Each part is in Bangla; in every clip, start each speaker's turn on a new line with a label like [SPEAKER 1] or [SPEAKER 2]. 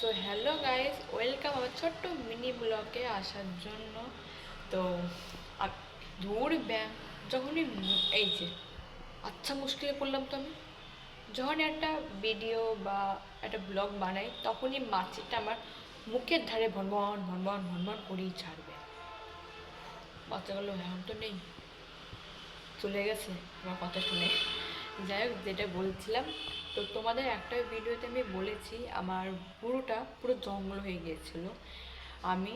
[SPEAKER 1] সো হ্যালো গাইস ওয়েলকাম আমার ছোট্ট মিনি ব্লগে আসার জন্য। তো আ- ধুর ব্যাং যখনই এই যে আচ্ছা মুশকিলে পড়লাম তো আমি। যখন একটা ভিডিও বা একটা ব্লগ বানাই, তখনই মাছিটা আমার মুখের ধারে ভনভন ভনভন ভনভন করেই ছাড়বে। বাচ্চাগুলো এখন তো নেই। চলে গেছে আমার কথা শুনে। যাই হোক, যেটা বলছিলাম তো তোমাদের একটা ভিডিওতে আমি বলেছি, আমার পুরোটা পুরো জঙ্গল হয়ে গিয়েছিল। আমি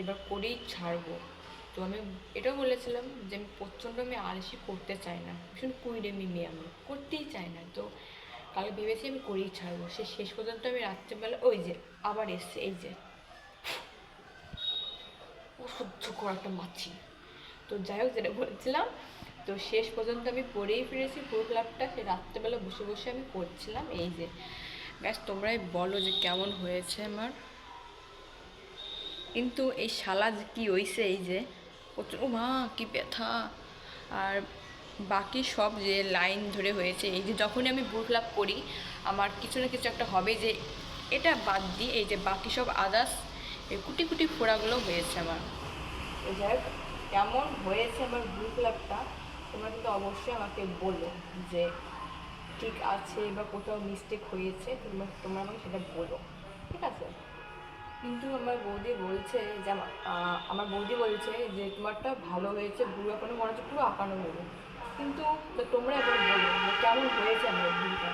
[SPEAKER 1] এবার করেই ছাড়বো। তো আমি এটাও বলেছিলাম যে আমি প্রচণ্ড আমি আলসি করতে চাই না। ভীষণ কুইডেমি মেয়ে আমি, করতেই চাই না। তো কালকে ভেবেছি আমি করেই ছাড়বো। সে শেষ পর্যন্ত আমি রাত্রেবেলা, ওই যে, আবার এসছে, এই যে অসহ্য করা একটা মাছি। তো যাই হোক, যেটা বলছিলাম তো শেষ পর্যন্ত আমি পড়েই ফিরেছি, পুরো ক্লাবটা সে রাত্রেবেলা বসে বসে আমি পড়ছিলাম এই যে। ব্যাস, তোমরাই বলো যে কেমন হয়েছে আমার। কিন্তু এই শালা কী হয়েছে এই যে প্রচুর মা, কী ব্যথা। আর বাকি সব যে লাইন ধরে হয়েছে, এই যে যখনই আমি বুট লাভ করি আমার কিছু না কিছু একটা হবে যে, এটা বাদ দিয়ে এই যে বাকি সব আদার্স এই কুটি কুটি ফোড়াগুলো হয়েছে আমার। যাই হোক, কেমন হয়েছে আমার বুক ক্লাবটা? তোমরা কিন্তু অবশ্যই আমাকে বলো যে ঠিক আছে বা কোথাও মিস্টেক হয়েছে, তোমরা তোমরা আমাকে সেটা বলো, ঠিক আছে? কিন্তু আমার বৌদি বলছে যে আমার বৌদি বলছে যে তোমারটা ভালো হয়েছে বুড়ো এখনও মনে হচ্ছে পুরো আঁকানো হলো। কিন্তু তোমরা এবার বলো যে কেমন হয়েছে আমার বুড়িটা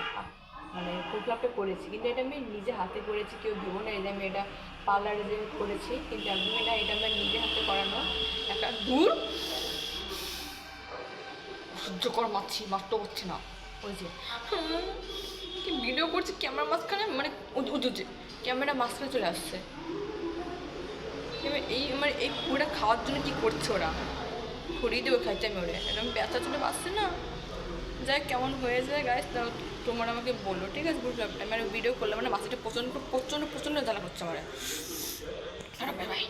[SPEAKER 1] মানে ফুটলাপটা করেছি। কিন্তু এটা আমি নিজে হাতে করেছি, কেউ ভেবো না যে আমি এটা পার্লারে যে করেছি, কিন্তু একদমই না, এটা আমার নিজে হাতে করানো একটা দূর সহ্য কর মারছি মারতে পারছি না। ওই যে। কি ভিডিও করছি ক্যামেরা মাঝখানে মানে উজুজে ক্যামেরা মাঝখানে চলে আসছে। এই মানে এই পুরোটা খাওয়ার জন্য কি করছে ওরা? ঘুরিয়ে দেবো, খাইতে আমি ওরে। এরকম ব্যথা চলে পাচ্ছে না। যাই কেমন হয়ে যায় গাইস তোমার আমাকে বলল ঠিক আছে? বুঝলাম আমি আর ভিডিও করলাম মানে মাছটা প্রচণ্ড প্রচণ্ড প্রচণ্ড জ্বালা করছে আমার। Bye bye